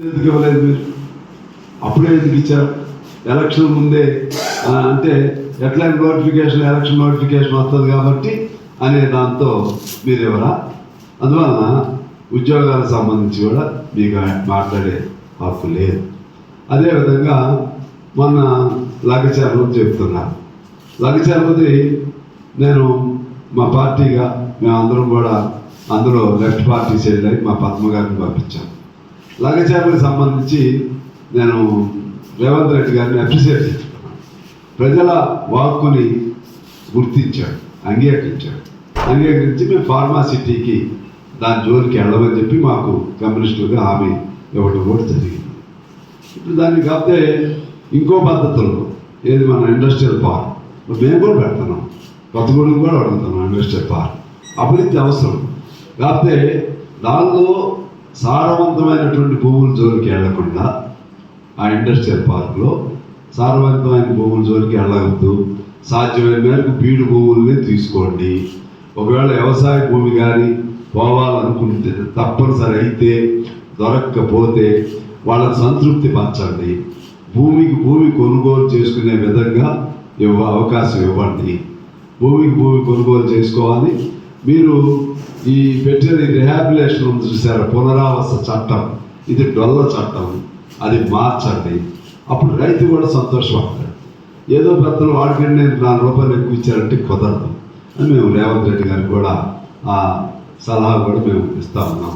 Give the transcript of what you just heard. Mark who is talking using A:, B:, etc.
A: ఎందుకు ఇవ్వలేదు మీరు? అప్పుడే ఎందుకు ఇచ్చారు? ఎలక్షన్ ముందే అంటే ఎట్లా నోటిఫికేషన్ ఎలక్షన్ నోటిఫికేషన్ వస్తుంది కాబట్టి అనే దాంతో మీరు ఇవ్వరా? అందువలన ఉద్యోగాలకు సంబంధించి కూడా మీకు మాట్లాడే హక్కు లేదు. అదేవిధంగా మొన్న లగచారు చెప్తున్నారు లగచర్మది నేను మా పార్టీగా మేమందరం కూడా అందులో లెఫ్ట్ పార్టీ సైడ్ అయి మా పద్మ గారిని లగచారులకు సంబంధించి నేను రేవంత్ రెడ్డి గారిని అప్రిషియేట్ చేస్తున్నాను. ప్రజల వాక్కుని గుర్తించాడు అంగీకరించాడు. అంగీకరించి మేము ఫార్మాసిటీకి దాని జోలికి వెళ్ళమని చెప్పి మాకు కమ్యూనిస్టులుగా హామీ ఇవ్వడం కూడా జరిగింది. ఇప్పుడు దాన్ని కాకపోతే ఇంకో పద్ధతుల్లో ఏది మన ఇండస్ట్రియల్ పార్క్ మేము కూడా పెడతాం కొత్తగూడెం కూడా అడుగుతున్నాం ఇండస్ట్రియల్ పార్క్ అభివృద్ధి అవసరం. కాకపోతే దానిలో సారవంతమైనటువంటి భూముల జోలికి వెళ్ళకుండా ఆ ఇండస్ట్రియల్ పార్క్లో సారవంతమైన భూముల జోలికి వెళ్ళవద్దు. సాధ్యమైన మేరకు బీడు భూముల్ని తీసుకోండి. ఒకవేళ వ్యవసాయ భూమి కానీ పోవాలనుకుంటే తప్పనిసరి అయితే దొరక్కపోతే వాళ్ళని సంతృప్తి పరచండి. భూమికి భూమి కొనుగోలు చేసుకునే విధంగా ఇవ్వ అవకాశం ఇవ్వండి. భూమికి భూమి కొనుగోలు చేసుకోవాలి. మీరు ఈ పెట్టిన రిహాబిలేషన్ ఉంది చూసారా? పునరావాస చట్టం. ఇది డొల్ల చట్టం. అది మార్చండి. అప్పుడు రైతు కూడా సంతోషపడతాడు. ఏదో పెద్దలు వాడికి నేను నాలుగు రూపాయలు ఎక్కువ ఇచ్చారంటే కుదరదు. అని మేము రేవంత్ రెడ్డి గారికి కూడా ఆ సలహా కూడా మేము ఇస్తా ఉన్నాం.